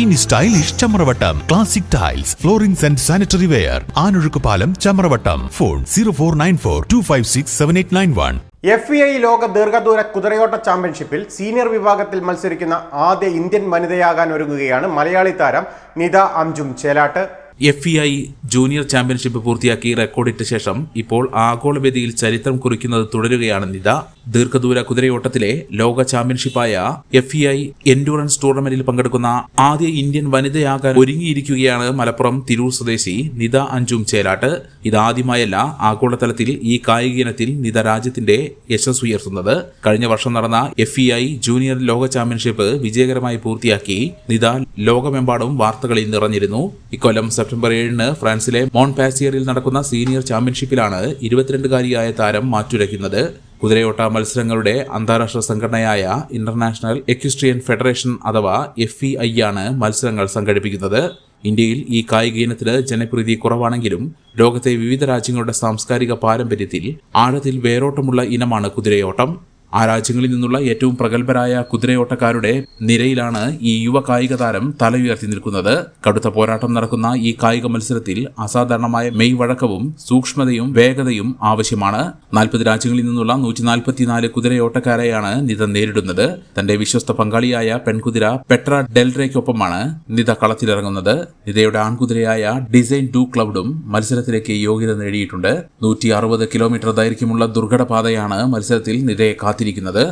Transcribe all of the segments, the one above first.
ഇനി stylish Chamravattam. Classic tiles floorings and sanitary ware Anozhukkupalam Chamravattam. Phone zero four nine four two five six seven eight nine one F E I ലോക ദീർഘദൂര കുതിരയോട്ട ചാമ്പ്യൻഷിപ്പിൽ senior വിഭാഗത്തിൽ മത്സരിക്കുന്ന ആദ്യ Indian വനിതയാകാൻ ഒരുങ്ങുകയാണ് മലയാളി താരം Nida Anjum. Chelatt. F E I junior championship പൂർത്തിയാക്കി റെക്കോർഡിട്ട ശേഷം ഇപ്പോൾ ആഗോളവേദിയിൽ ചരിത്രം കുറിക്കുന്നത് തുടരുകയാണ് നിത. ദീർഘദൂര കുതിരയോട്ടത്തിലെ ലോക ചാമ്പ്യൻഷിപ്പായ എഫ് ഇ ഐ എൻഡൂറൻസ് ടൂർണമെന്റിൽ പങ്കെടുക്കുന്ന ആദ്യ ഇന്ത്യൻ വനിതയാകാൻ ഒരുങ്ങിയിരിക്കുകയാണ് മലപ്പുറം തിരൂർ സ്വദേശി നിത അഞ്ചും ചേലാട്ട്. ഇതാദ്യമായല്ല ആഗോളതലത്തിൽ ഈ കായിക ഇനത്തിൽ നിത രാജ്യത്തിന്റെ യശസ് ഉയർത്തുന്നത്. കഴിഞ്ഞ വർഷം നടന്ന എഫ് ഇ ഐ ജൂനിയർ ലോക ചാമ്പ്യൻഷിപ്പ് വിജയകരമായി പൂർത്തിയാക്കി നിത ലോകമെമ്പാടും വാർത്തകളിൽ നിറഞ്ഞിരുന്നു. ഇക്കൊല്ലം സെപ്റ്റംബർ ഏഴിന് ഫ്രാൻസിലെ മോൺപാസിയറിൽ നടക്കുന്ന സീനിയർ ചാമ്പ്യൻഷിപ്പിലാണ് ഇരുപത്തിരണ്ടുകാരിയായ താരം മാറ്റുരയ്ക്കുന്നത്. കുതിരയോട്ട മത്സരങ്ങളുടെ അന്താരാഷ്ട്ര സംഘടനയായ ഇന്റർനാഷണൽ എക്യുസ്ട്രിയൻ ഫെഡറേഷൻ അഥവാ എഫ് ഇ ഐ ആണ് മത്സരങ്ങൾ സംഘടിപ്പിക്കുന്നത്. ഇന്ത്യയിൽ ഈ കായിക ഇനത്തിന് ജനപ്രീതി കുറവാണെങ്കിലും ലോകത്തെ വിവിധ രാജ്യങ്ങളുടെ സാംസ്കാരിക പാരമ്പര്യത്തിൽ ആഴത്തിൽ വേരോട്ടമുള്ള ഇനമാണ് കുതിരയോട്ടം. ആ രാജ്യങ്ങളിൽ നിന്നുള്ള ഏറ്റവും പ്രഗത്ഭരായ കുതിരയോട്ടക്കാരുടെ നിരയിലാണ് ഈ യുവ കായിക താരം തലയുയർത്തി നിൽക്കുന്നത്. കടുത്ത പോരാട്ടം നടക്കുന്ന ഈ കായിക മത്സരത്തിൽ അസാധാരണമായ മെയ് വഴക്കവും സൂക്ഷ്മതയും വേഗതയും ആവശ്യമാണ്. നാൽപ്പത് രാജ്യങ്ങളിൽ നിന്നുള്ള നൂറ്റി നാൽപ്പത്തിനാല് കുതിരയോട്ടക്കാരെയാണ് നിത നേരിടുന്നത്. തന്റെ വിശ്വസ്ത പങ്കാളിയായ പെൺകുതിര പെട്ര ഡെൽറയ്ക്കൊപ്പമാണ് നിത കളത്തിലിറങ്ങുന്നത്. നിതയുടെ ആൺകുതിരയായ ഡിസൈൻ ഡു ക്ലൗഡും മത്സരത്തിലേക്ക് യോഗ്യത നേടിയിട്ടുണ്ട്. നൂറ്റി അറുപത് കിലോമീറ്റർ ദൈർഘ്യമുള്ള ദുർഘട പാതയാണ് മത്സരത്തിൽ നിതയെ കാത്തിരിക്കുന്നത്.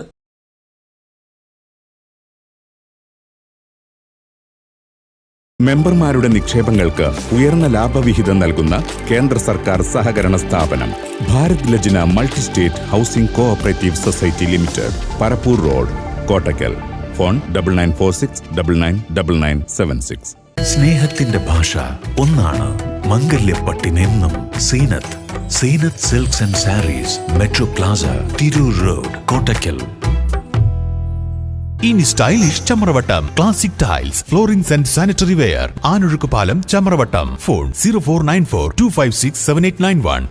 മെമ്പർമാരുടെ നിക്ഷേപങ്ങൾക്ക് ഉയർന്ന ലാഭവിഹിതം നൽകുന്ന കേന്ദ്ര സർക്കാർ സഹകരണ സ്ഥാപനം Bharat Lajna multi state housing cooperative society limited Parappur road Kottakkal. Phone double nine four six double nine double nine seven six സ്നേഹത്തിന്റെ ഭാഷ ഒന്നാണ് മംഗല്യപ്പട്ടിനെന്നും Zeenath. Zeenath silks and sarees metro plaza Tirur road Kottakkal. ഇനി stylish Chamravattam classic tiles floorings and sanitary ware Anozhukkupalam Chamravattam. Phone zero four nine four two five six seven eight nine one